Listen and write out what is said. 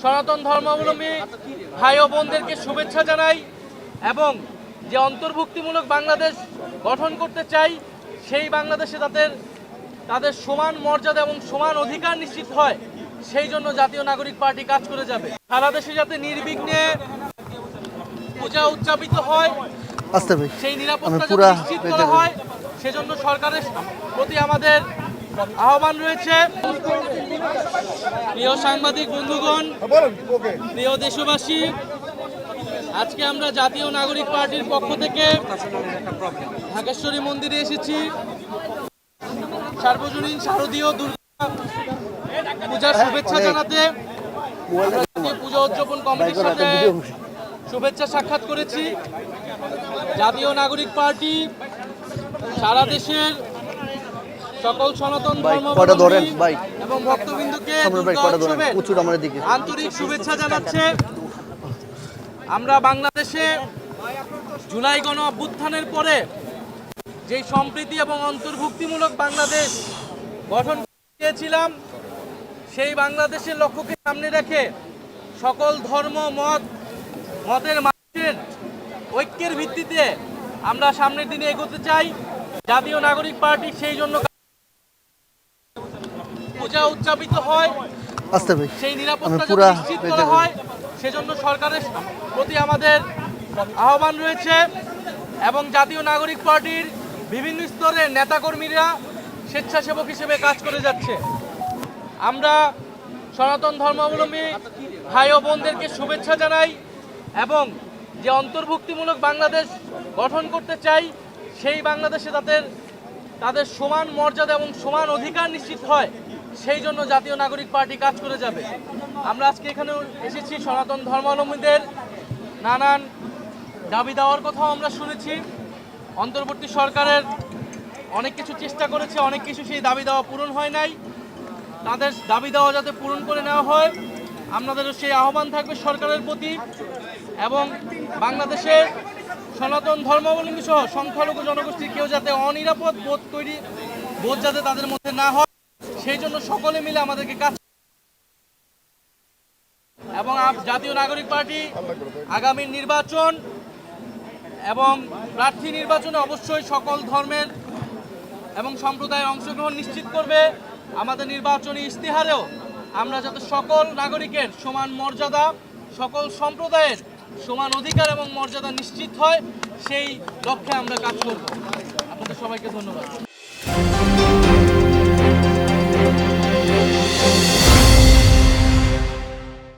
সনাতন ধর্মাবলম্বী ভাই ও বোনদেরকে শুভেচ্ছা জানাই এবং যে অন্তর্ভুক্তিমূলক বাংলাদেশ গঠন করতে চাই সেই বাংলাদেশে তাদের তাদের সমান মর্যাদা এবং সমান অধিকার নিশ্চিত হয় সেই জন্য জাতীয় নাগরিক পার্টি কাজ করে যাবে সারা দেশে যাতে নির্বিঘ্নে পূজা উদযাপিত হয় সেই নিরাপত্তা নিশ্চিত করা। হয় সেজন্য সরকারের প্রতি আমাদের আহ্বান রয়েছে প্রিয় সাংবাদিক বন্ধুগণ, প্রিয় দেশবাসী, আজকে আমরা জাতীয় নাগরিক পার্টির পক্ষ থেকে ঢাকেশ্বরী মন্দিরে এসেছি। সার্বজনীন শারদীয় দুর্গা পূজার শুভেচ্ছা জানাতে পূজা উদযাপন কমিটির সাথে শুভেচ্ছা সাক্ষাৎ করেছি। জাতীয় নাগরিক পার্টি সারা দেশের সকল সনাতন ভাই, ধরেন, ধর্মাবলম্বী ভাই? এবং ভক্তবৃন্দকে ভাই কটা ধরেন? প্রচুর আমাদের দিকে। আন্তরিক শুভেচ্ছা জানাচ্ছে। আমরা বাংলাদেশে জুলাই গণ অভ্যুত্থানের পরে যেই সম্প্রীতি এবং অন্তর্ভুক্তিমূলক বাংলাদেশ গঠন চেয়েছিলাম সেই বাংলাদেশের লক্ষ্যকে সামনে রেখে সকল ধর্ম মত মতের মানুষের ঐক্যের ভিত্তিতে আমরা সামনের দিনে এগোতে চাই। জাতীয় নাগরিক পার্টি সেই জন্য পূজা উদযাপিত হয় আসতে ভাই সেই নিরাপত্তা নিশ্চিত করা। হয় সেজন্য সরকারের প্রতি আমাদের আহ্বান রয়েছে এবং জাতীয় নাগরিক পার্টির বিভিন্ন স্তরের নেতাকর্মীরা স্বেচ্ছাসেবক হিসেবে কাজ করে যাচ্ছে আমরা সনাতন ধর্মাবলম্বী ভাই ও বোনদেরকে শুভেচ্ছা জানাই এবং যে অন্তর্ভুক্তিমূলক বাংলাদেশ গঠন করতে চাই সেই বাংলাদেশে তাদের তাদের সমান মর্যাদা এবং সমান অধিকার নিশ্চিত হয় সেই জন্য জাতীয় নাগরিক পার্টি কাজ করে যাবে। আমরা আজকে এখানে এসেছি সনাতন ধর্মাবলম্বীদের নানান দাবি দেওয়ার কথাও আমরা শুনেছি। অন্তর্বর্তী সরকারের অনেক কিছু চেষ্টা করেছে, অনেক কিছু সেই দাবি দেওয়া পূরণ হয় নাই। তাদের দাবি দেওয়া যাতে পূরণ করে নেওয়া হয়, আপনাদেরও সেই আহ্বান থাকবে সরকারের প্রতি এবং বাংলাদেশে সনাতন ধর্মাবলম্বী সহ সংখ্যালঘু জনগোষ্ঠীর কেউ যাতে অনিরাপদ বোধ তৈরি, বোধ যাতে তাদের মধ্যে না হয়। সেই জন্য সকলে মিলে আমাদেরকে কাজ এবং জাতীয় নাগরিক পার্টি আগামী নির্বাচন এবং প্রার্থী নির্বাচনে অবশ্যই সকল ধর্মের এবং সম্প্রদায়ের অংশগ্রহণ নিশ্চিত করবে। আমাদের নির্বাচনী ইস্তেহারেও আমরা যাতে সকল নাগরিকের সমান মর্যাদা, সকল সম্প্রদায়ের সমান অধিকার এবং মর্যাদা নিশ্চিত হয়, সেই লক্ষ্যে আমরা কাজ করব। আপনাদের সবাইকে ধন্যবাদ।